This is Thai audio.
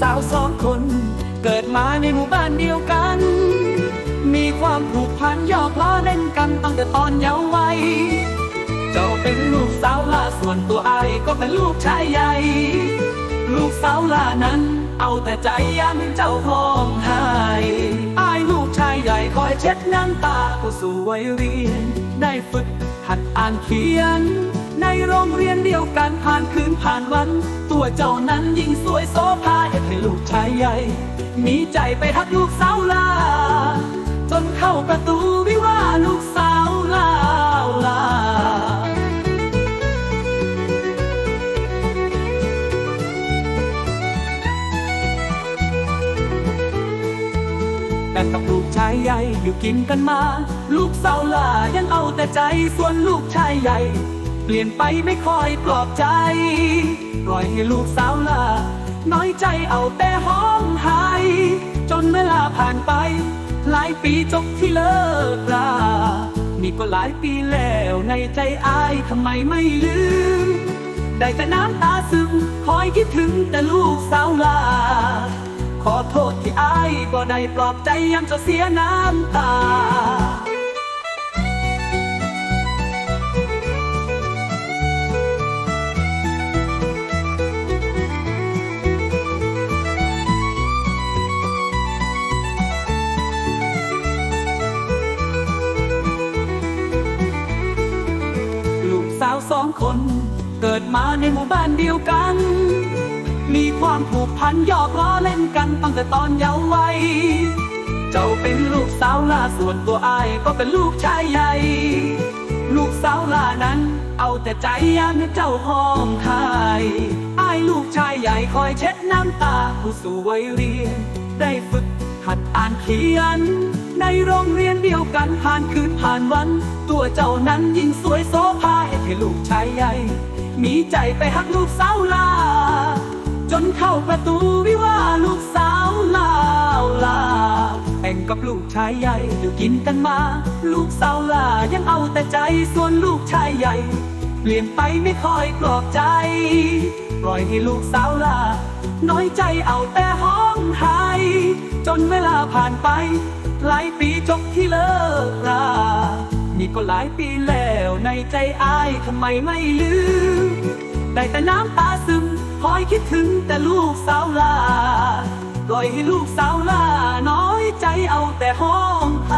สาวสองคน เกิดมาในหมู่บ้านเดียวกัน มีความผูกพันหยอกล้อเล่นกันตั้งแต่ตอนเยาว์วัยเจ้าเป็นลูกสาวล่าส่วนตัวไอ้ก็เป็นลูกชายใหญ่ ลูกสาวล่านั้นเอาแต่ใจยังเจ้าห้องไห้ไอายลูกชายใหญ่คอยเช็ดน้ำตาผู้สู่วัยเรียน ได้ฝึกหัดอ่านเขียน ในโรงเรียนเดียวกันผ่านคืนผ่านวัน ตัวเจ้านั้นยิ่งสวยโสภาเอ็ด ให้ลูกชายใหญ่ มีใจไปทักลูกสาวลา จนเข้าประตูวิวาลูกสาวลาลา แต่กับลูกชายใหญ่อยู่กินกันมา ลูกสาวลายังเอาแต่ใจส่วนลูกชายใหญ่ เปลี่ยนไปไม่ค่อยปลอบใจ ปล่อยให้ลูกสาวลา น้อยใจเอาแต่ห้องไห้จนเวลาผ่านไป หลายปีจบที่เลิกลานี่ก็หลายปีแล้วในใจอายทำไมไม่ลืม ได้แต่น้ำตาซึมคอยคิดถึงแต่ลูกสาวลา ขอโทษที่อายบ่ได้ปลอบใจยามเจะเสียน้ำตา สองคน เกิดมาในหมู่บ้านเดียวกัน มีความผูกพันหยอกล้อเล่นกันตั้งแต่ตอนเยาว์วัย เจ้าเป็นลูกสาวล่าส่วนตัวอายก็เป็นลูกชายใหญ่ ลูกสาวล่านั้น เอาแต่ใจยามเจ้าห้องไห้อายลูกชายใหญ่คอยเช็ดน้ำตาผู้สู่วัยเรียน ได้ฝึกหัดอ่านเขียน ในโรงเรียนเดียวกันผ่านคืนผ่านวัน ตัวเจ้านั้นยิ่งสวยโสภาเห็นให้ลูกชายใหญ่ มีใจไปหักลูกสาวลา จนเข้าประตูวิวาลูกสาวลาวลาแต่งกับลูกชายใหญ่อยู่กินกันมา ลูกสาวลายังเอาแต่ใจส่วนลูกชายใหญ่ เปลี่ยนไปไม่ค่อยปลอบใจ ปล่อยให้ลูกสาวลา น้อยใจเอาแต่ห หาย จนเวลาผ่านไป หลายปีจบที่เลิกรานี่ก็หลายปีแล้วในใจอายทำไมไม่ลืม ได้แต่น้ำตาซึมคอยคิดถึงแต่ลูกสาวลาปล่อยให้ลูกสาวลาน้อยใจเอาแต่ห้องไอ